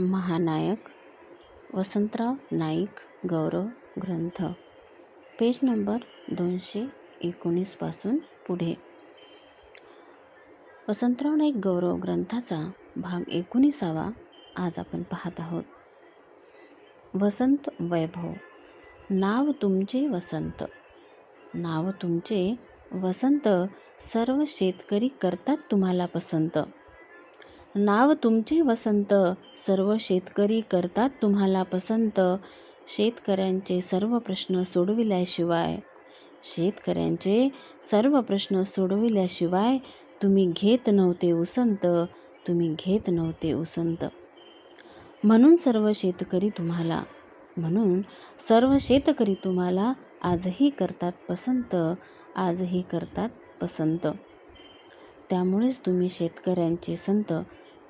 महानायक वसंतराव नाईक गौरव ग्रंथ. Page number दोनशे एकोणीसपासून पुढे. वसंतराव नाईक गौरव ग्रंथाचा भाग एकोणीसावा आज आपण पाहत आहोत. वसंत वैभव. नाव तुमचे वसंत. नाव तुमचे वसंत सर्व शेतकरी करतात तुम्हाला पसंत. नाव तुमचे वसंत. सर्व शेतकरी करतात तुम्हाला पसंत. शेतकऱ्यांचे सर्व प्रश्न सोडविल्याशिवाय. शेतकऱ्यांचे सर्व प्रश्न सोडविल्याशिवाय तुम्ही घेत नव्हते उसंत. तुम्ही घेत नव्हते उसंत. म्हणून सर्व शेतकरी तुम्हाला म्हणून सर्व शेतकरी तुम्हाला आजही करतात पसंत. आजही करतात पसंत. त्यामुळेच तुम्ही शेतकऱ्यांचे संत.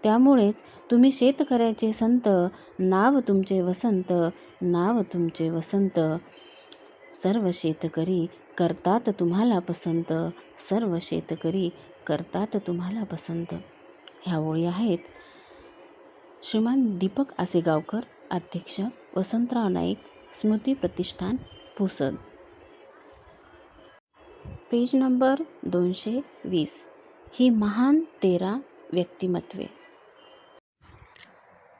त्यामुळेच तुम्ही शेतकऱ्याचे संत नाव तुमचे वसंत नाव तुमचे वसंत. सर्व शेतकरी करतात तुम्हाला पसंत सर्व शेतकरी करतात तुम्हाला पसंत. ह्या ओळी आहेत. श्रीमान दीपक आसेगावकर अध्यक्ष वसंतराव नाईक स्मृती प्रतिष्ठान पुसद. पेज नंबर दोनशे वीस. ही महान तेरा व्यक्तिमत्वे.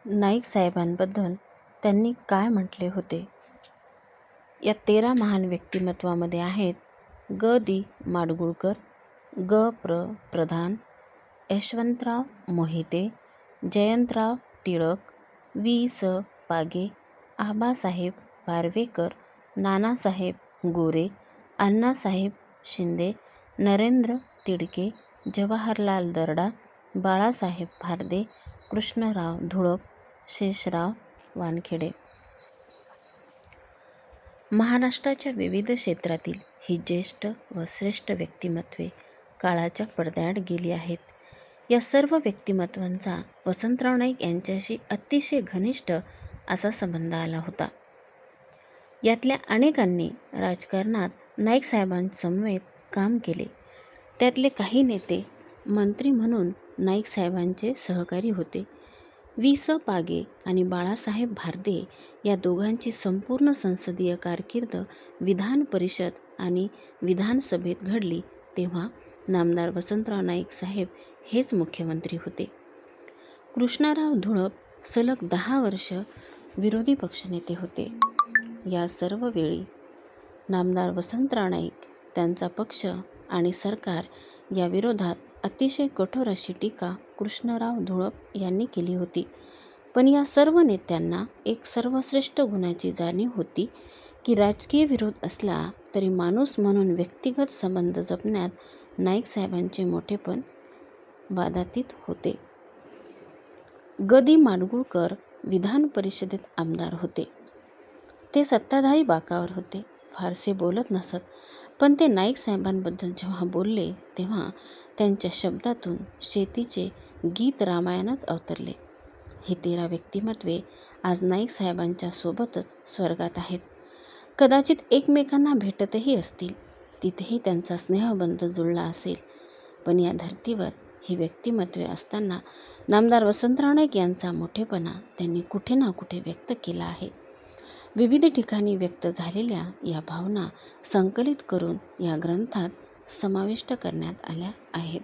नाईक साहेबांबद्दल त्यांनी काय म्हटले होते? या तेरा महान व्यक्तिमत्वामध्ये आहेत ग. दी माडगुळकर ग. प्र. प्रधान यशवंतराव मोहिते जयंतराव टिळक वी स. पागे आबासाहेब पारवेकर नानासाहेब गोरे अण्णासाहेब शिंदे नरेंद्र तिडके जवाहरलाल दर्डा बाळासाहेब भारदे कृष्णराव धुळप शेषराव वानखेडे. महाराष्ट्राच्या विविध क्षेत्रातील ही ज्येष्ठ व श्रेष्ठ व्यक्तिमत्वे काळाच्या पडद्याआड गेली आहेत. या सर्व व्यक्तिमत्वांचा वसंतराव नाईक यांच्याशी अतिशय घनिष्ठ असा संबंध आला होता. यातल्या अनेकांनी राजकारणात नाईक साहेबांसमवेत काम केले. त्यातले काही नेते मंत्री म्हणून नाईक साहेबांचे सहकारी होते. वि स पागे आणि बाळासाहेब भारदे या दोघांची संपूर्ण संसदीय कारकीर्द विधान परिषद आणि विधानसभेत घडली तेव्हा नामदार वसंतराव नाईक साहेब हेच मुख्यमंत्री होते. कृष्णराव धुळप सलग दहा वर्ष विरोधी पक्षनेते होते. या सर्व वेळी नामदार वसंतराव नाईक त्यांचा पक्ष आणि सरकार या विरोधात अतिशय कठोर अशी टीका कृष्णराव धुळप यांनी केली होती. पण या सर्व नेत्यांना एक सर्वश्रेष्ठ गुणाची जाणीव होती की राजकीय विरोध असला तरी माणूस म्हणून व्यक्तिगत संबंध जपण्यात नाईक साहेबांचे मोठेपण वादातीत होते. गदी माडगुळकर विधान परिषदेत आमदार होते. ते सत्ताधारी बाकावर होते फारसे बोलत नसत. पण ते नाईक साहेबांबद्दल जेव्हा बोलले तेव्हा त्यांच्या शब्दातून शेतीचे गीत रामायणच अवतरले. ही तेरा व्यक्तिमत्वे आज नाईक साहेबांच्या सोबतच स्वर्गात आहेत. कदाचित एकमेकांना भेटतही असतील. तिथेही त्यांचा स्नेहबंध जुळला असेल. पण या धर्तीवर ही व्यक्तिमत्वे असताना नामदार वसंतराव नाईक यांचा मोठेपणा त्यांनी कुठे ना कुठे व्यक्त केला आहे. विविध ठिकाणी व्यक्त झालेल्या या भावना संकलित करून या ग्रंथात समाविष्ट करण्यात आल्या आहेत.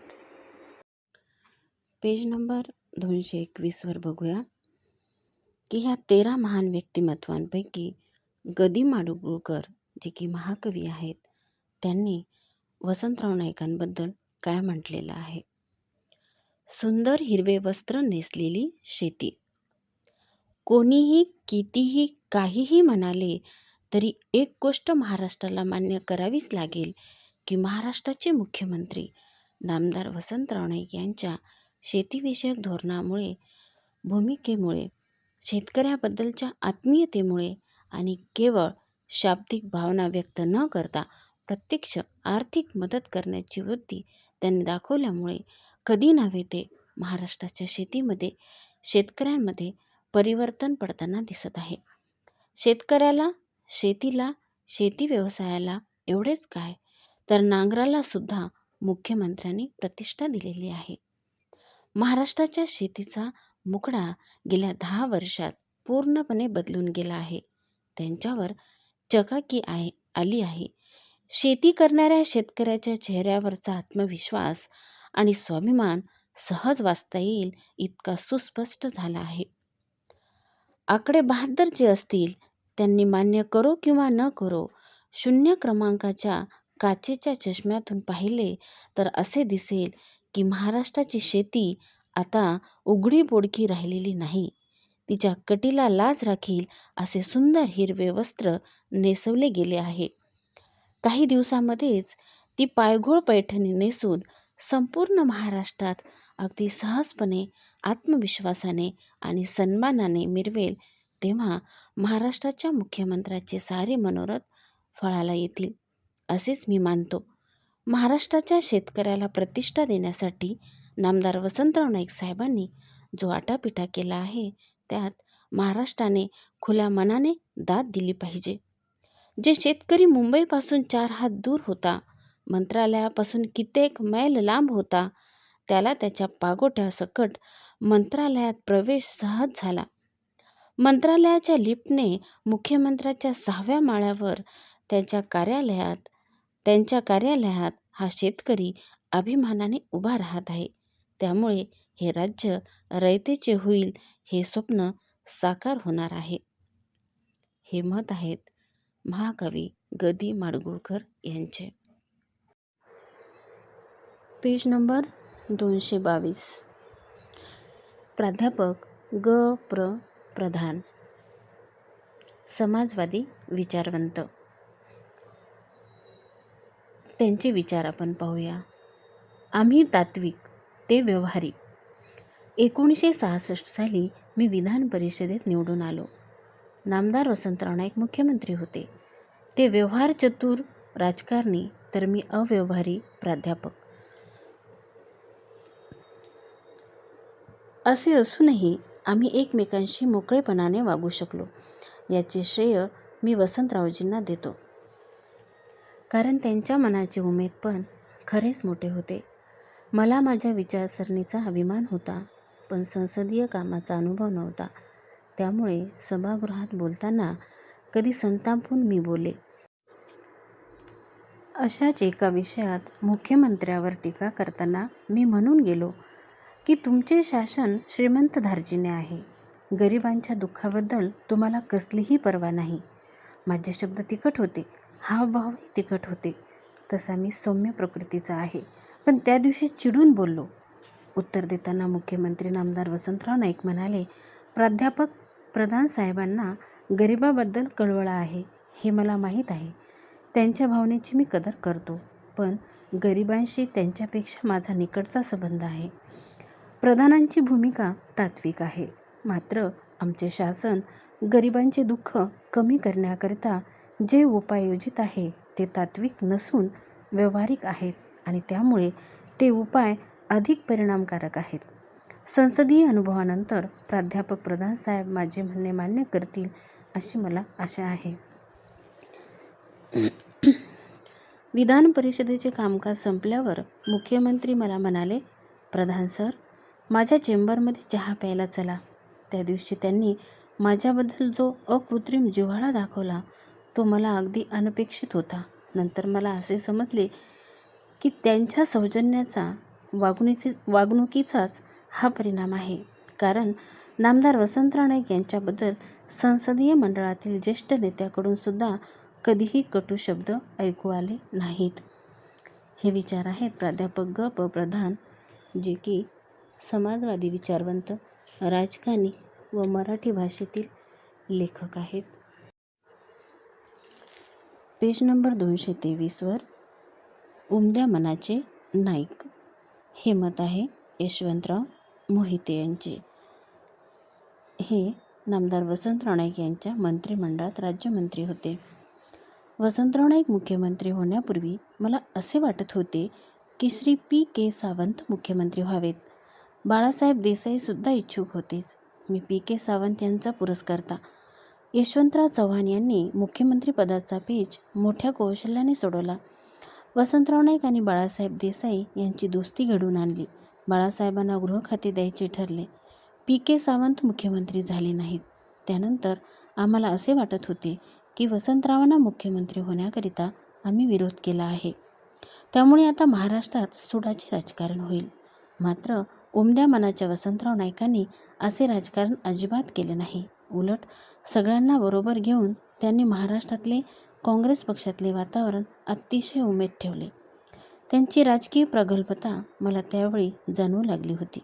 पेज नंबर दोनशे एकवीसवर बघूया. की ह्या तेरा महान व्यक्तिमत्वांपैकी गदी माडगुळकर जे की महाकवी आहेत त्यांनी वसंतराव नाईकांबद्दल काय म्हटलेलं आहे? सुंदर हिरवे वस्त्र नेसलेली शेती. कोणीही कितीही काहीही म्हणाले तरी एक गोष्ट महाराष्ट्राला मान्य करावीच लागेल की महाराष्ट्राचे मुख्यमंत्री नामदार वसंतराव नाईक यांच्या शेतीविषयक धोरणामुळे भूमिकेमुळे शेतकऱ्याबद्दलच्या आत्मीयतेमुळे आणि केवळ शाब्दिक भावना व्यक्त न करता प्रत्यक्ष आर्थिक मदत करण्याची वृत्ती त्यांनी दाखवल्यामुळे कधी नव्हे ते महाराष्ट्राच्या शेतीमध्ये शेतकऱ्यांमध्ये परिवर्तन पडताना दिसत आहे. शेतकऱ्याला शेतीला शेती व्यवसायाला एवढेच काय तर नांगराला सुद्धा मुख्यमंत्र्यांनी प्रतिष्ठा दिलेली आहे. महाराष्ट्राच्या शेतीचा मुकडा गेल्या दहा वर्षात पूर्णपणे बदलून गेला आहे. त्यांच्यावर चकाकी आहे आली आहे. शेती करणाऱ्या शेतकऱ्याच्या चेहऱ्यावरचा आत्मविश्वास आणि स्वाभिमान सहज वाचता येईल इतका सुस्पष्ट झाला आहे. आकडे बहात्तर जे असतील त्यांनी मान्य करो किंवा न करो शून्य क्रमांकाच्या काचेच्या चष्म्यातून पाहिले तर असे दिसेल की महाराष्ट्राची शेती आता उघडी बोडकी राहिलेली नाही. तिच्या कटीला लाज राखील असे सुंदर हिरवे वस्त्र नेसवले गेले आहे. काही दिवसामध्येच ती पायघोळ पैठणी नेसून संपूर्ण महाराष्ट्रात अगदी सहजपणे आत्मविश्वासाने आणि सन्मानाने मिरवेल तेव्हा महाराष्ट्राच्या मुख्यमंत्र्याचे सारे मनोरथ फळाला येतील असेच मी मानतो. महाराष्ट्राच्या शेतकऱ्याला प्रतिष्ठा देण्यासाठी नामदार वसंतराव नाईक साहेबांनी जो आटापिटा केला आहे त्यात महाराष्ट्राने खुल्या मनाने दाद दिली पाहिजे. जे शेतकरी मुंबईपासून चार हात दूर होता मंत्रालयापासून कित्येक मैल लांब होता त्याला त्याच्या पागोट्यासकट मंत्रालयात प्रवेश सहज झाला. मंत्रालयाच्या लिफ्टने मुख्यमंत्र्याच्या सहाव्या माळ्यावर त्याच्या कार्यालयात त्यांच्या कार्यालयात हा शेतकरी अभिमानाने उभा राहत आहे. त्यामुळे हे राज्य रयतेचे होईल हे स्वप्न साकार होणार आहे. हे मत आहेत महाकवी गदी माडगुळकर यांचे. पेज नंबर दोनशे बावीस. प्राध्यापक ग. प्र. प्रधान. समाजवादी विचारवंत. त्यांचे विचार आपण पाहूया. आम्ही तात्विक ते व्यवहारिक. एकोणीसशे सहासष्ट साली मी विधान परिषदेत निवडून आलो. नामदार वसंतराव नाईक मुख्यमंत्री होते. ते व्यवहार चतुर राजकारणी तर मी अव्यवहारी प्राध्यापक. असे असूनही आम्ही एकमेकांशी मोकळेपणाने वागू शकलो. याचे श्रेय मी वसंतरावजींना देतो. कारण त्यांच्या मनाची उमेद पण खरेच मोठे होते. मला माझ्या विचारसरणीचा अभिमान होता पण संसदीय कामाचा अनुभव नव्हता. त्यामुळे सभागृहात बोलताना कधी संतापून मी बोले अशाच एका विषयात मुख्यमंत्र्यावर टीका करताना मी म्हणून गेलो की तुमचे शासन श्रीमंत धार्जिने आहे. गरिबांच्या दुःखाबद्दल तुम्हाला कसलीही पर्वा नाही. माझे शब्द तिखट होते. हावभावही तिखट होते. तसा मी सौम्य प्रकृतीचा आहे. पण त्या दिवशी चिडून बोललो. उत्तर देताना मुख्यमंत्री नामदार वसंतराव नाईक म्हणाले प्राध्यापक प्रधान साहेबांना गरिबाबद्दल कळवळा आहे हे मला माहीत आहे. त्यांच्या भावनेची मी कदर करतो पण गरिबांशी त्यांच्यापेक्षा माझा निकटचा संबंध आहे. प्रधानांची भूमिका तात्विक आहे. मात्र आमचे शासन गरिबांचे दुःख कमी करण्याकरिता जे उपाय योजित आहे ते तात्विक नसून व्यवहारिक आहेत आणि त्यामुळे ते उपाय अधिक परिणामकारक आहेत. संसदीय अनुभवानंतर प्राध्यापक प्रधान साहेब माझे म्हणणे मान्य करतील अशी मला आशा आहे. विधान परिषदेचे कामकाज संपल्यावर मुख्यमंत्री मला म्हणाले प्रधान सर माझ्या चेंबरमध्ये चहा प्यायला चला. त्या दिवशी त्यांनी माझ्याबद्दल जो अकृत्रिम जिव्हाळा दाखवला तो मला अगदी अनपेक्षित होता. नंतर मला असे समजले की त्यांच्या सौजन्याचा वागणुकी वागणुकीचाच हा परिणाम आहे. कारण नामदार वसंतराव नाईक यांच्याबद्दल संसदीय मंडळातील ज्येष्ठ नेत्याकडून सुद्धा कधीही कटू शब्द ऐकू आले नाहीत. हे विचार आहेत प्राध्यापक ग प प्रधान जे की समाजवादी विचारवंत राजकारणी व मराठी भाषेतील लेखक आहेत. पेज नंबर दोनशे तेवीसवर उमद्या मनाचे नाईक. हे मत आहे यशवंतराव मोहिते यांचे. हे नामदार वसंतराव नाईक यांच्या मंत्रिमंडळात राज्यमंत्री होते. वसंतराव नाईक मुख्यमंत्री होण्यापूर्वी मला असे वाटत होते की श्री पी के सावंत मुख्यमंत्री व्हावेत. बाळासाहेब देसाईसुद्धा इच्छुक होतेच. मी पी के सावंत यांचा पुरस्कारता. यशवंतराव चव्हाण यांनी मुख्यमंत्रीपदाचा पेच मोठ्या कौशल्याने सोडवला. वसंतराव नाईक आणि बाळासाहेब देसाई यांची दोस्ती घडवून आणली. बाळासाहेबांना गृहखाते द्यायचे ठरले. पी. के. सावंत मुख्यमंत्री झाले नाहीत. त्यानंतर आम्हाला असे वाटत होते की वसंतरावांना मुख्यमंत्री होण्याकरिता आम्ही विरोध केला आहे. त्यामुळे आता महाराष्ट्रात सुडाचे राजकारण होईल. मात्र उमद्या मनाच्या वसंतराव नाईकांनी असे राजकारण अजिबात केले नाही. उलट सगळ्यांना बरोबर घेऊन त्यांनी महाराष्ट्रातले काँग्रेस पक्षातले वातावरण अतिशय उमेद ठेवले. त्यांची राजकीय प्रगल्भता मला त्यावेळी जाणवू लागली होती.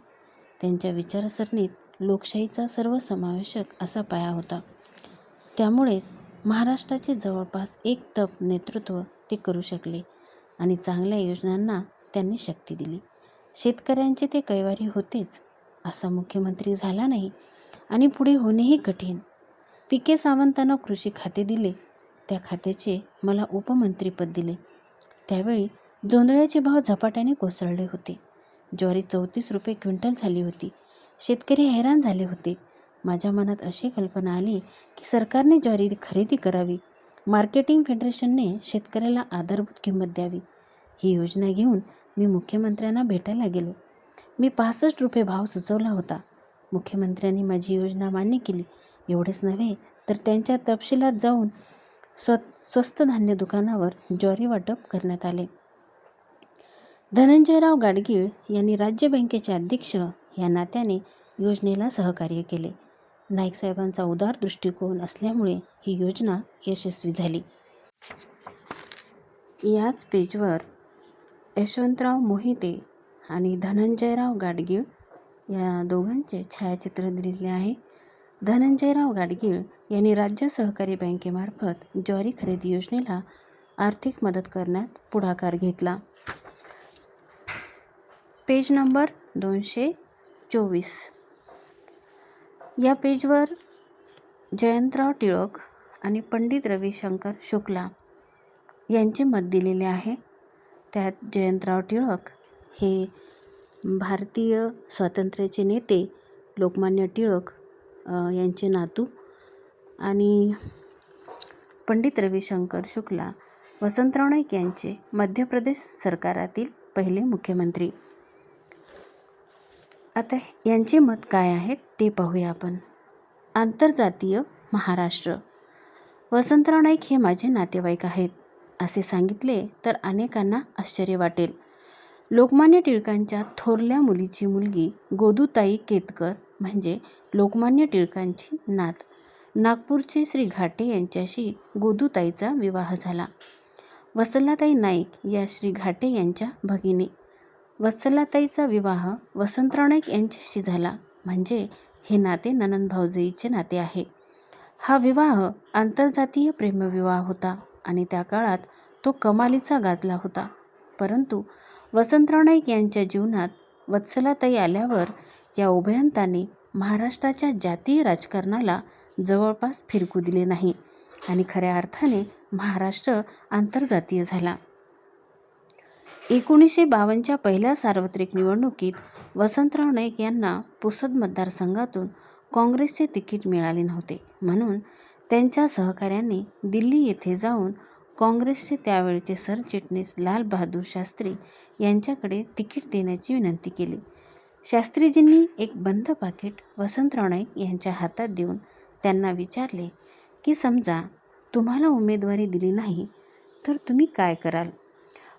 त्यांच्या विचारसरणीत लोकशाहीचा सर्वसमावेशक असा पाया होता. त्यामुळेच महाराष्ट्राचे जवळपास एक तप नेतृत्व ते करू शकले आणि चांगल्या योजनांना त्यांनी शक्ती दिली. शेतकऱ्यांचे ते कैवारी होतेच असा मुख्यमंत्री झाला नाही आणि पुढे होणेही कठीण. पिके सावंतांना कृषी खाते दिले. त्या खात्याचे मला उपमंत्रीपद दिले. त्यावेळी जोंधळ्याचे भाव झपाट्याने कोसळले होते. ज्वारी चौतीस रुपये क्विंटल झाली होती. शेतकरी हैराण झाले होते. माझ्या मनात अशी कल्पना आली की सरकारने ज्वारी खरेदी करावी. मार्केटिंग फेडरेशनने शेतकऱ्याला आधारभूत किंमत द्यावी. ही योजना घेऊन मी मुख्यमंत्र्यांना भेटायला गेलो. मी पासष्ट रुपये भाव सुचवला होता. मुख्यमंत्र्यांनी माझी योजना मान्य केली. एवढेच नव्हे तर त्यांच्या तपशिलात जाऊन स्व स्वस्त धान्य दुकानावर ज्वारी वाटप करण्यात आले. धनंजयराव गाडगीळ यांनी राज्य बँकेचे अध्यक्ष या नात्याने योजनेला सहकार्य केले. नाईक साहेबांचा उदार दृष्टिकोन असल्यामुळे ही योजना यशस्वी झाली. याच पेजवर यशवंतराव मोहिते आणि धनंजयराव गाडगीळ या दोघांचे छायाचित्र दिलेले आहे. धनंजयराव गाडगीळ यांनी राज्य सहकारी बँकेमार्फत ज्वारी खरेदी योजनेला आर्थिक मदत करण्यात पुढाकार घेतला. पेज नंबर दोनशे चोवीस. या पेजवर जयंतराव टिळक आणि पंडित रविशंकर शुक्ला यांचे मत दिलेले आहे. त्यात जयंतराव टिळक हे भारतीय स्वातंत्र्याचे नेते लोकमान्य टिळक यांचे नातू आणि पंडित रविशंकर शुक्ला वसंतराव नाईक यांचे मध्य प्रदेश सरकारातील पहिले मुख्यमंत्री. आता यांचे मत काय आहे ते पाहूया आपण. आंतरजातीय महाराष्ट्र. वसंतराव नाईक हे माझे नातेवाईक आहेत असे सांगितले तर अनेकांना आश्चर्य वाटेल. लोकमान्य टिळकांच्या थोरल्या मुलीची मुलगी गोदूताई केतकर म्हणजे लोकमान्य टिळकांची नात. नागपूरचे श्री घाटे यांच्याशी गोदूताईचा विवाह झाला. वसलाताई नाईक या श्री घाटे यांच्या भगिनी. वत्सलाताईचा विवाह वसंतराव नाईक यांच्याशी झाला म्हणजे हे नाते ननंद भाऊजाईचे नाते आहे. हा विवाह आंतरजातीय प्रेमविवाह होता आणि त्या काळात तो कमालीचा गाजला होता. परंतु वसंतराव नाईक यांच्या जीवनात वत्सलाताई आल्यावर या उभयंतांनी महाराष्ट्राच्या जातीय राजकारणाला जवळपास फिरकू दिले नाही आणि खऱ्या अर्थाने महाराष्ट्र आंतरजातीय झाला. एकोणीसशे बावन्नच्या पहिल्या सार्वत्रिक निवडणुकीत वसंतराव नाईक यांना पुसद मतदारसंघातून काँग्रेसचे तिकीट मिळाले नव्हते. म्हणून त्यांच्या सहकाऱ्यांनी दिल्ली येथे जाऊन काँग्रेसचे त्यावेळचे सरचिटणीस लालबहादूर शास्त्री यांच्याकडे तिकीट देण्याची विनंती केली. शास्त्रीजींनी एक बंद पाकिट वसंतराव नाईक यांच्या हातात देऊन त्यांना विचारले की समजा तुम्हाला उमेदवारी दिली नाही तर तुम्ही काय कराल?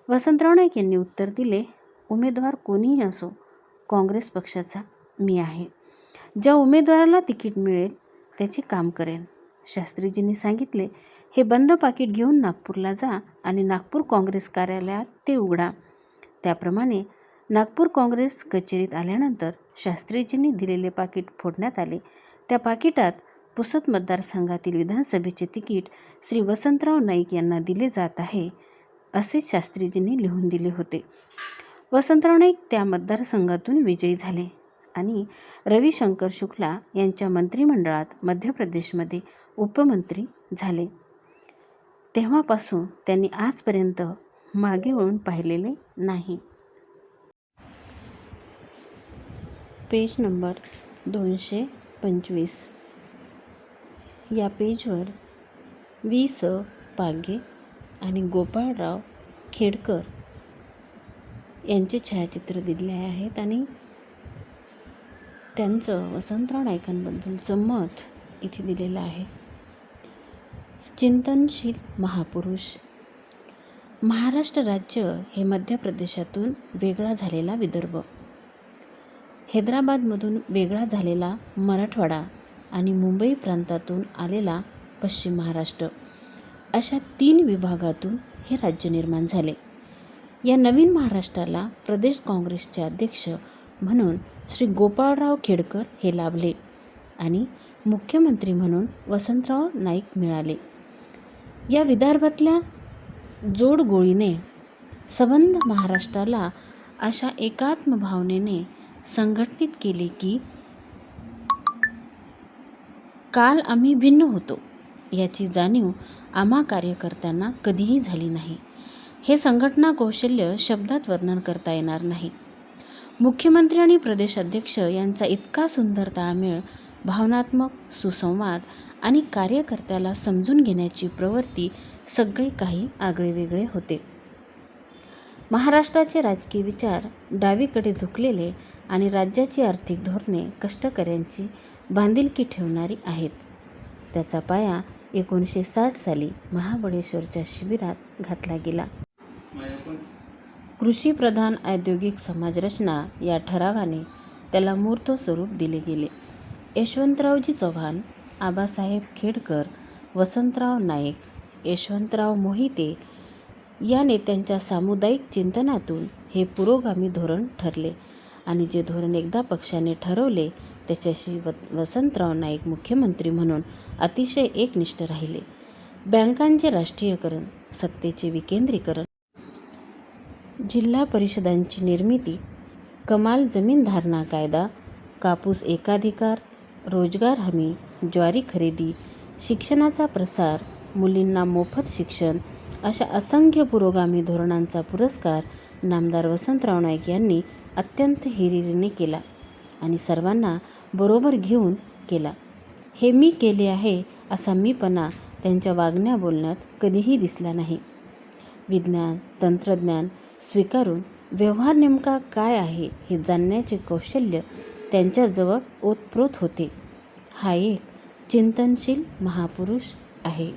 वसंतराव नाईक यांनी उत्तर दिले उमेदवार कोणीही असो काँग्रेस पक्षाचा मी आहे. ज्या उमेदवाराला तिकीट मिळेल त्याचे काम करेन. शास्त्रीजींनी सांगितले हे बंद पाकिट घेऊन नागपूरला जा आणि नागपूर काँग्रेस कार्यालयात ते उघडा. त्याप्रमाणे नागपूर काँग्रेस कचेरीत आल्यानंतर शास्त्रीजींनी दिलेले पाकिट फोडण्यात आले. त्या पाकिटात पुसद मतदारसंघातील विधानसभेचे तिकीट श्री वसंतराव नाईक यांना दिले जात आहे असे शास्त्रीजींनी लिहून दिले होते. वसंतराव नाईक त्या मतदारसंघातून विजयी झाले आणि रविशंकर शुक्ला यांच्या मंत्रिमंडळात मध्य प्रदेशमध्ये उपमंत्री झाले. तेव्हापासून त्यांनी आजपर्यंत मागे वळून पाहिलेले नाही. पेज नंबर दोनशे पंचवीस. या पेजवर वी स पागे आणि गोपाळराव खेडकर यांचे छायाचित्र दिले आहेत आणि त्यांचं वसंतराव नायकांबद्दलचं मत इथे दिलेलं आहे. चिंतनशील महापुरुष. महाराष्ट्र राज्य हे मध्य प्रदेशातून वेगळा झालेला विदर्भ. हैदराबादमधून वेगळा झालेला मराठवाडा आणि मुंबई प्रांतातून आलेला पश्चिम महाराष्ट्र अशा तीन विभागातून हे राज्य निर्माण झाले. या नवीन महाराष्ट्राला प्रदेश काँग्रेसचे अध्यक्ष म्हणून श्री गोपाळराव खेडकर हे लाभले आणि मुख्यमंत्री म्हणून वसंतराव नाईक मिळाले. या विदर्भातल्या जोडगोळीने संबंध महाराष्ट्राला अशा एकात्म भावनेने संघटित केले की काल आम्ही भिन्न होतो याची जाणीव आम्हा कार्यकर्त्यांना कधीही झाली नाही. हे संघटना कौशल्य शब्दात वर्णन करता येणार नाही. मुख्यमंत्री आणि प्रदेशाध्यक्ष यांचा इतका सुंदर ताळमेळ भावनात्मक सुसंवाद आणि कार्यकर्त्याला समजून घेण्याची प्रवृत्ती सगळे काही आगळेवेगळे होते. महाराष्ट्राचे राजकीय विचार डावीकडे झुकलेले आणि राज्याची आर्थिक धोरणे कष्टकऱ्यांची बांधिलकी ठेवणारी आहेत. त्याचा पाया एकोणीसशे साठ साली महाबळेश्वरच्या शिबिरात घातला गेला. कृषीप्रधान औद्योगिक समाजरचना या ठरावाने त्याला मूर्त स्वरूप दिले गेले. यशवंतरावजी चव्हाण आबासाहेब खेडकर वसंतराव नाईक यशवंतराव मोहिते या नेत्यांच्या सामुदायिक चिंतनातून हे पुरोगामी धोरण ठरले आणि जे धोरण एकदा पक्षाने ठरवले त्याच्याशी व वसंतराव नाईक मुख्यमंत्री म्हणून अतिशय एकनिष्ठ राहिले. बँकांचे राष्ट्रीयकरण सत्तेचे विकेंद्रीकरण जिल्हा परिषदांची निर्मिती कमाल जमीन धारणा कायदा कापूस एकाधिकार रोजगार हमी ज्वारी खरेदी शिक्षणाचा प्रसार मुलींना मोफत शिक्षण अशा असंख्य पुरोगामी धोरणांचा पुरस्कार नामदार वसंतराव नाईक यांनी अत्यंत हिरिरीने केला आणि सर्वांना बरोबर घेऊन केला. हे मी केले आहे असा मीपणा त्यांच्या वागण्या बोलण्यात कधीही दिसला नाही. विज्ञान तंत्रज्ञान स्वीकारून व्यवहार नेमका काय आहे हे जाणण्याचे कौशल्य त्यांच्याजवळ ओतप्रोत होते. हा एक चिंतनशील महापुरुष आहे.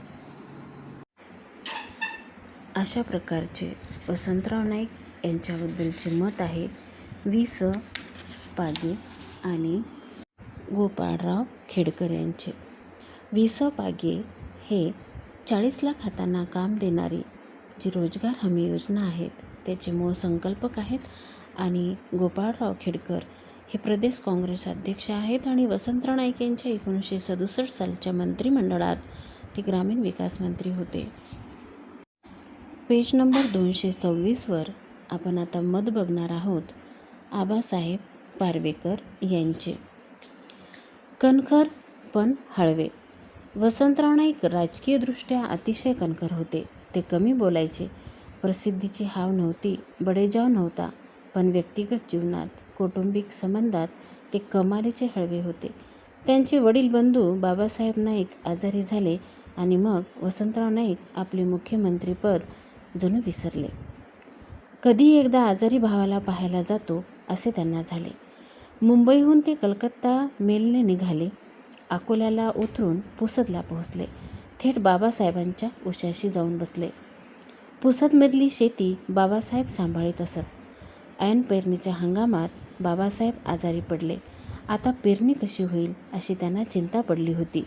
अशा प्रकारचे वसंतराव नाईक यांच्याबद्दलचे मत आहे. वि स. पागे आणि गोपाळराव खेडकर यांचे. वि स. पागे हे चाळीस लाख हातांना काम देणारी जी रोजगार हमी योजना आहेत त्याचे मूळ संकल्पक आहेत आणि गोपाळराव खेडकर हे प्रदेश काँग्रेस अध्यक्ष आहेत आणि वसंतराव नाईक यांच्या एकोणीसशे सदुसष्ट सालच्या मंत्रिमंडळात ते ग्रामीण विकास मंत्री होते. पेज नंबर दोनशे सव्वीसवर आपण आता मत बघणार आहोत आबासाहेब पारवेकर यांचे. कणखर पण हळवे. वसंतराव नाईक राजकीयदृष्ट्या अतिशय कणखर होते. ते कमी बोलायचे. प्रसिद्धीची हाव नव्हती. बडेजाव नव्हता. पण व्यक्तिगत जीवनात कौटुंबिक संबंधात ते कमालीचे हळवे होते. त्यांचे वडील बंधू बाबासाहेब नाईक आजारी झाले आणि मग वसंतराव नाईक आपले मुख्यमंत्रीपद जणू विसरले. कधी एकदा आजारी भावाला पाहायला जातो असे त्यांना झाले. मुंबईहून ते कलकत्ता मेलने निघाले. अकोल्याला उतरून पुसदला पोहोचले. थेट बाबासाहेबांच्या उशाशी जाऊन बसले. पुसदमधली शेती बाबासाहेब सांभाळीत असत. ऐन पेरणीच्या हंगामात बाबासाहेब आजारी पडले. आता पेरणी कशी होईल अशी त्यांना चिंता पडली होती.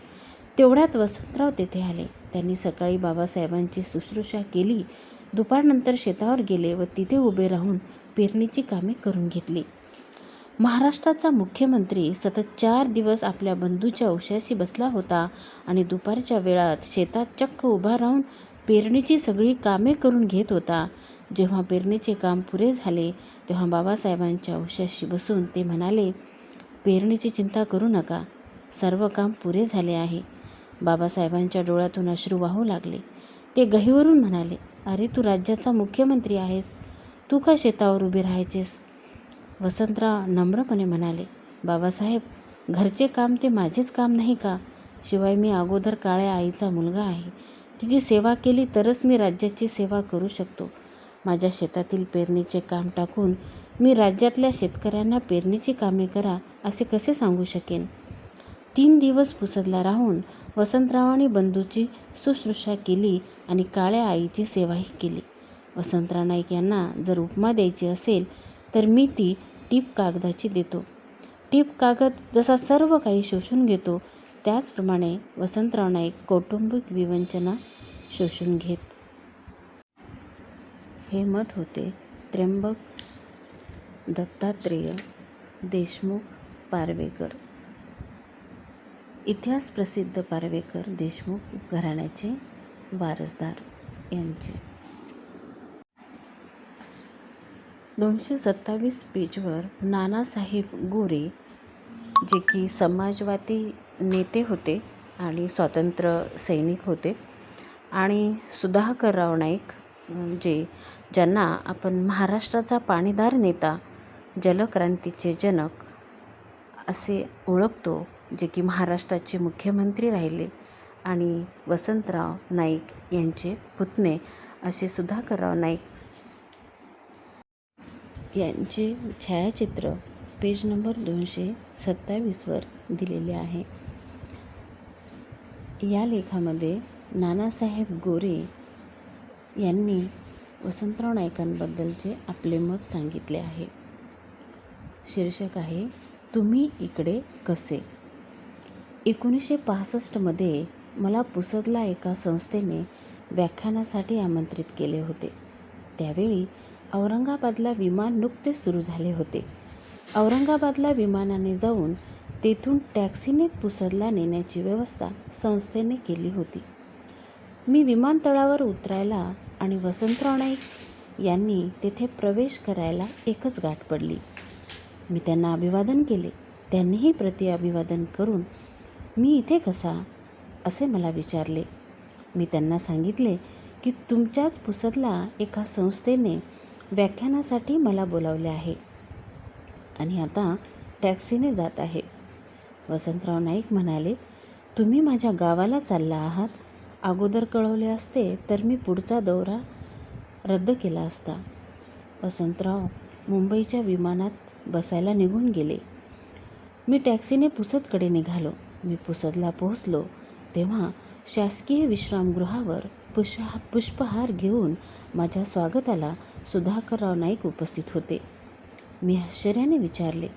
तेवढ्यात वसंतराव तेथे आले. त्यांनी सकाळी बाबासाहेबांची शुश्रूषा केली. दुपारनंतर शेतावर गेले व तिथे उभे राहून पेरणीची कामे करून घेतली. महाराष्ट्राचा मुख्यमंत्री सतत चार दिवस आपल्या बंधूच्या उशाशी बसला होता आणि दुपारच्या वेळात शेतात चक्क उभा राहून पेरणीची सगळी कामे करून घेत होता. जेव्हा पेरणीचे काम पुरे झाले तेव्हा बाबासाहेबांच्या उशाशी बसून ते म्हणाले पेरणीची चिंता करू नका सर्व काम पुरे झाले आहे. बाबासाहेबांच्या डोळ्यातून अश्रू वाहू लागले. ते गहीवरून म्हणाले अरे तू राज्याचा मुख्यमंत्री आहेस. तू का शेतावर उभे राहायचेस? वसंतराव नम्रपणे म्हणाले बाबासाहेब घरचे काम ते माझेच काम नाही का? शिवाय मी अगोदर काळ्या आईचा मुलगा आहे. तिची सेवा केली तरच मी राज्याची सेवा करू शकतो. माझ्या शेतातील पेरणीचे काम टाकून मी राज्यातल्या शेतकऱ्यांना पेरणीची कामे करा असे कसे सांगू शकेन? तीन दिवस पुसदला राहून वसंतरावाने बंधूची शुश्रूषा केली आणि काळ्या आईची सेवाही केली. वसंतराव नाईक यांना जर उपमा द्यायची असेल तर मी ती टीप कागदाची देतो. टीप कागद जसा सर्व काही शोषून घेतो त्याचप्रमाणे वसंतराव नाईक कौटुंबिक विवंचना शोषून घेत हे मत होते. त्र्यंबक दत्तात्रेय देशमुख पारवेकर. इतिहास प्रसिद्ध पारवेकर देशमुख घराण्याचे वारसदार यांचे. दोनशे सत्तावीस पेजवर नानासाहेब गोरे जे की समाजवादी नेते होते आणि स्वातंत्र्य सैनिक होते आणि सुधाकरराव नाईक जे ज्यांना आपण महाराष्ट्राचा पाणीदार नेता जलक्रांतीचे जनक असे ओळखतो जे की महाराष्ट्राचे मुख्यमंत्री राहिले आणि वसंतराव नाईक यांचे पुतणे असे सुधाकरराव नाईक यांचे छायाचित्र पेज नंबर दोनशे सत्तावीसवर दिलेले आहे. या लेखामध्ये नानासाहेब गोरे यांनी वसंतराव नाईकांबद्दलचे आपले मत सांगितले आहे. शीर्षक आहे तुम्ही इकडे कसे? एकोणीसशे पासष्टमध्ये मला पुसदला एका संस्थेने व्याख्यानासाठी आमंत्रित केले होते. त्यावेळी औरंगाबादला विमान नुकतेच सुरू झाले होते. औरंगाबादला विमानाने जाऊन तेथून टॅक्सीने पुसदला नेण्याची व्यवस्था संस्थेने केली होती. मी विमानतळावर उतरायला आणि वसंतराव नाईक यांनी तेथे प्रवेश करायला एकच गाठ पडली. मी त्यांना अभिवादन केले. त्यांनीही प्रति अभिवादन करून मी इथे कसा? असे मला विचारले. मी त्यांना सांगितले की तुमच्याच पुसदला एका संस्थेने व्याख्यानासाठी मला बोलावले आहे. आणि आता टॅक्सीने जात आहे. वसंतराव नाईक म्हणाले तुम्ही माझ्या गावाला चालला आहात अगोदर कळवले असते तर मी पुढचा दौरा रद्द केला असता. वसंतराव मुंबईच्या विमानात बसायला निघून गेले. मी टॅक्सीने पुसदकडे निघालो. मी पुसदला पोहोचलो तेव्हा शासकीय विश्रामगृहावर पुषहा पुष्पहार घेऊन माझ्या स्वागताला सुधाकरराव नाईक उपस्थित होते. मी आश्चर्याने विचारले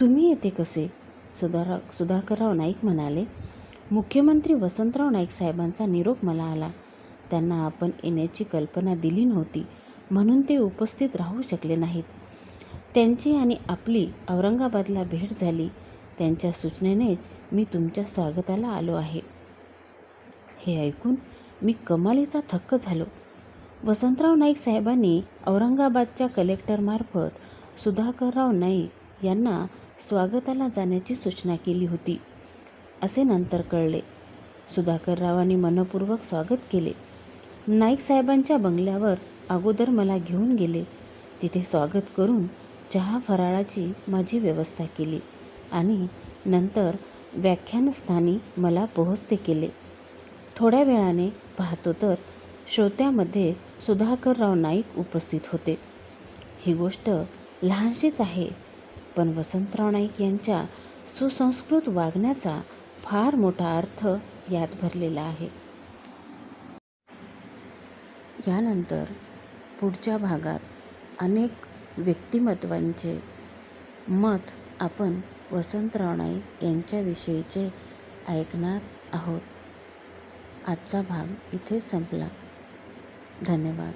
तुम्ही येते कसे? सुधारा सुधाकरराव नाईक म्हणाले मुख्यमंत्री वसंतराव नाईक साहेबांचा निरोप मला आला. त्यांना आपण येण्याची कल्पना दिली नव्हती म्हणून ते उपस्थित राहू शकले नाहीत. त्यांची आणि आपली औरंगाबादला भेट झाली. त्यांच्या सूचनेनेच मी तुमच्या स्वागताला आलो आहे. हे ऐकून मी कमालीचा थक्क झालो. वसंतराव नाईक साहेबांनी औरंगाबादच्या कलेक्टरमार्फत सुधाकरराव नाईक यांना स्वागताला जाण्याची सूचना केली होती. असे नंतर कळले. सुधाकररावांनी मनपूर्वक स्वागत केले. नाईक साहेबांच्या बंगल्यावर अगोदर मला घेऊन गेले. तिथे स्वागत करून चहा फराळाची माझी व्यवस्था केली आणि नंतर व्याख्यानस्थानी मला पोहोचते केले. थोड्या वेळाने पाहतो तर श्रोत्यामध्ये सुधाकरराव नाईक उपस्थित होते. ही गोष्ट लहानशीच आहे पण वसंतराव नाईक यांच्या सुसंस्कृत वागण्याचा फार मोठा अर्थ यात भरलेला आहे. यानंतर पुढच्या भागात अनेक व्यक्तिमत्वांचे मत आपण वसंतराव नाईक यांच्याविषयीचे ऐकणार आहोत. आजचा भाग इथे संपला. धन्यवाद.